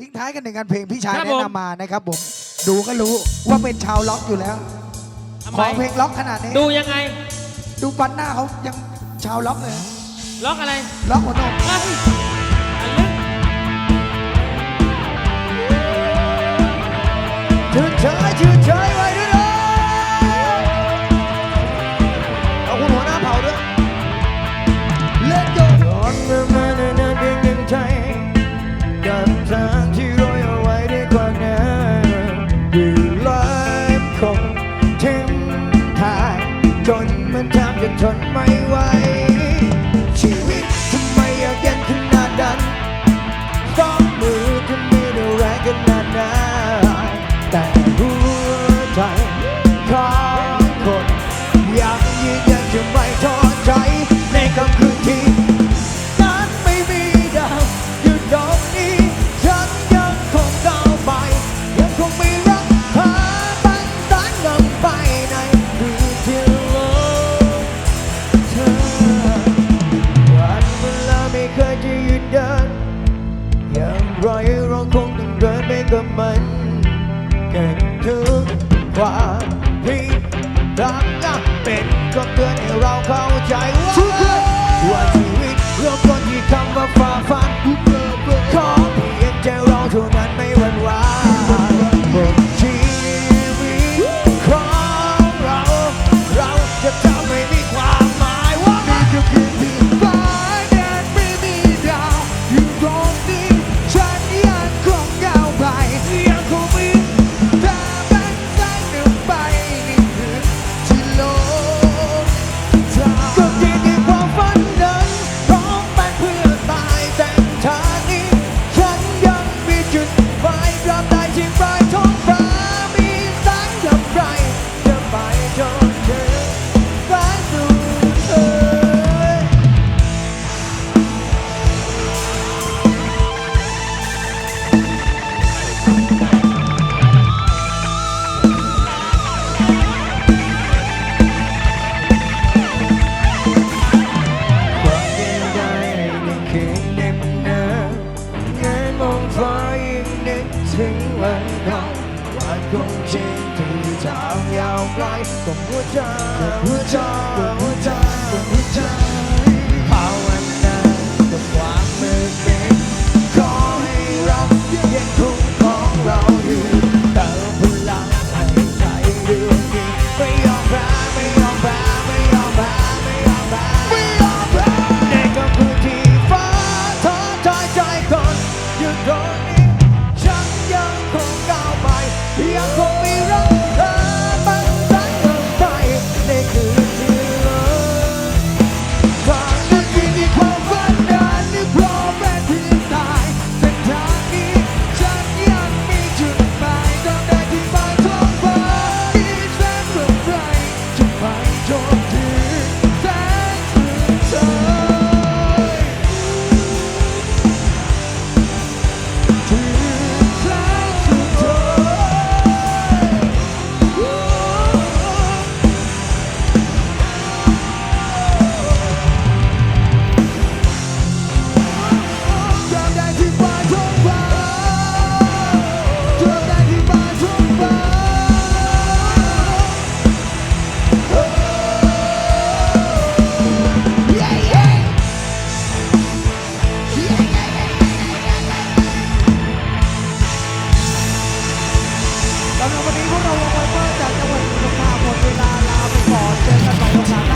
ทิ้งท้ายกันหนึ่งงานเพลงพี่ชายครับแนะผม นำมานะครับผม ดูก็รู้ว่าเป็นชาวล็อกอยู่แล้ว ทำขไมอเพลงล็อกขนาดนี้ ดูยังไง ดูฟันหน้าเขายังชาวล็อกเลยนะล็อกอะไรล็อกหัวนมเอ้ยอันลึกชื่นเฉยชื่นเฉยไว้ด้วย ของคนยังยืนยันจะไม่ท้อใจในค่ำคืนที่นั้นไม่มีดาวอยู่ตรงนี้ ฉันยังคงก้าวไป ยังคงไม่รักหาบันดาลนำไปในคืนที่โลกเธอวันเวลาไม่เคยจะหยุดเดินอย่างไรเราคงต้องเดินไปกับมันเก่งถึงความ ดพลาดนะเป็นก็เตือนให้เราเข้าใจว่า ยมองฟ้ายังนึกถึงวันเก่าวันคงชิงที่ทางยาวไกลต้องหัวใจหัวใจหัวใจ คน เวลาลาไปก่อนเจอกันใหม่โอกาหน้า